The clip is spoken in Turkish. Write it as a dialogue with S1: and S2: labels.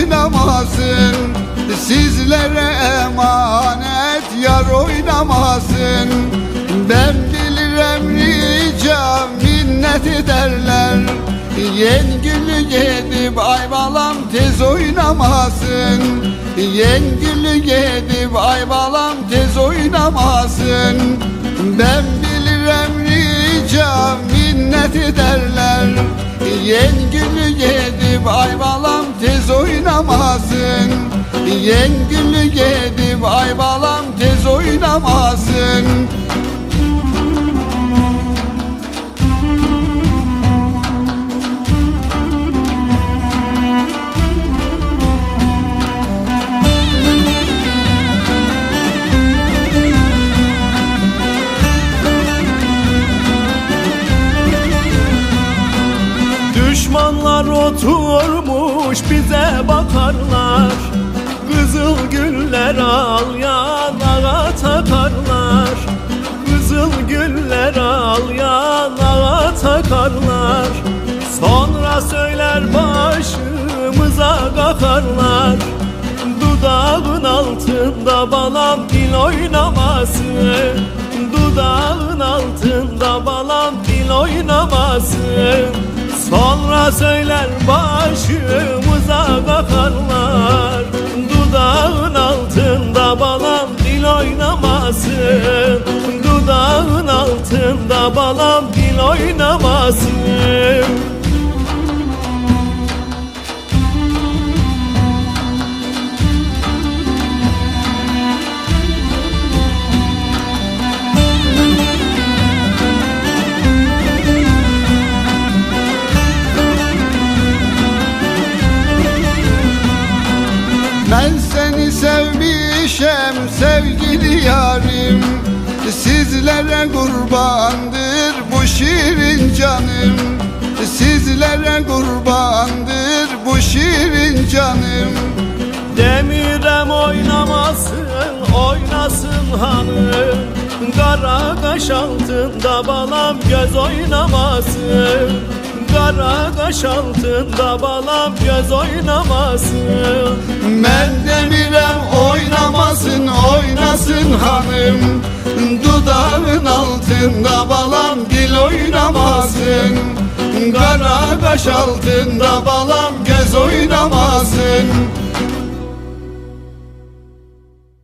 S1: oynamasın Sizlere emanet yar oynamasın Ben bilirim rica minnet ederler Yengülü gidip aybalam tez oynamasın Yengülü gidip aybalam tez oynamasın Ben bilirim rica minnet ederler Yengülü gidip aybalam tez oynamasın. Yengülü gidip aybalam tez oynamasın
S2: Düşmanlar oturmuş bize bakarlar. Kızıl güller al yanağa takarlar. Kızıl güller al yanağa takarlar. Sonra söyler başımıza kakarlar. Dudağın altında balam dil oynamasın Dudağın altında balam dil oynamasın Sonra söyler başımıza kakarlar. Dudağın altında balam dil oynamasın. Dudağın altında balam dil oynamasın
S1: sevgili yarim Sizlere kurbandır bu şirin canım. Sizlere kurbandır bu şirin canım.
S2: Demirem oynamasın, oynasın hanım Kara kaş altında balam göz oynamasın Kara kaş altında balam göz oynamasın
S1: hanım Dudağın altında balam dil oynamasın Kara kaş altında balam göz oynamasın